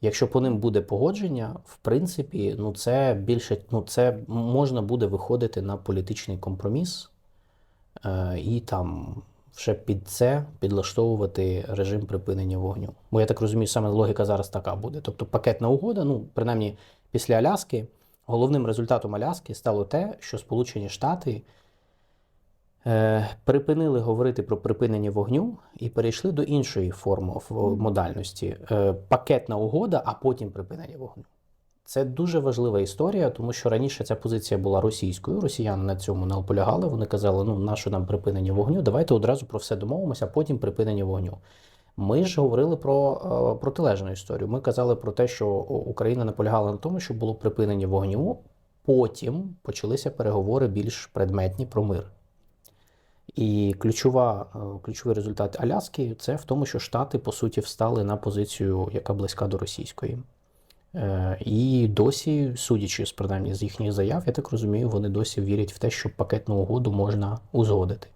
Якщо по ним буде погодження, в принципі, ну це більше ну це можна буде виходити на політичний компроміс е, і там вже під це підлаштовувати режим припинення вогню. Бо я так розумію, саме логіка зараз така буде. Тобто пакетна угода, ну принаймні після Аляски, головним результатом Аляски стало те, що Сполучені Штати припинили говорити про припинення вогню і перейшли до іншої форми модальності. Е, пакетна угода, а потім припинення вогню. Це дуже важлива історія, тому що раніше ця позиція була російською. Росіяни на цьому не наполягали. Вони казали, ну нащо нам припинення вогню? Давайте одразу про все домовимося, а потім припинення вогню. Ми ж говорили про е, протилежну історію. Ми казали про те, що Україна наполягала на тому, щоб було припинення вогню. Потім почалися переговори більш предметні про мир. І ключова, е, ключовий результат Аляски це в тому, що Штати по суті встали на позицію, яка близька до російської. Е, І досі, судячи з принаймні з їхніх заяв, я так розумію, вони досі вірять в те, що пакетну угоду можна узгодити.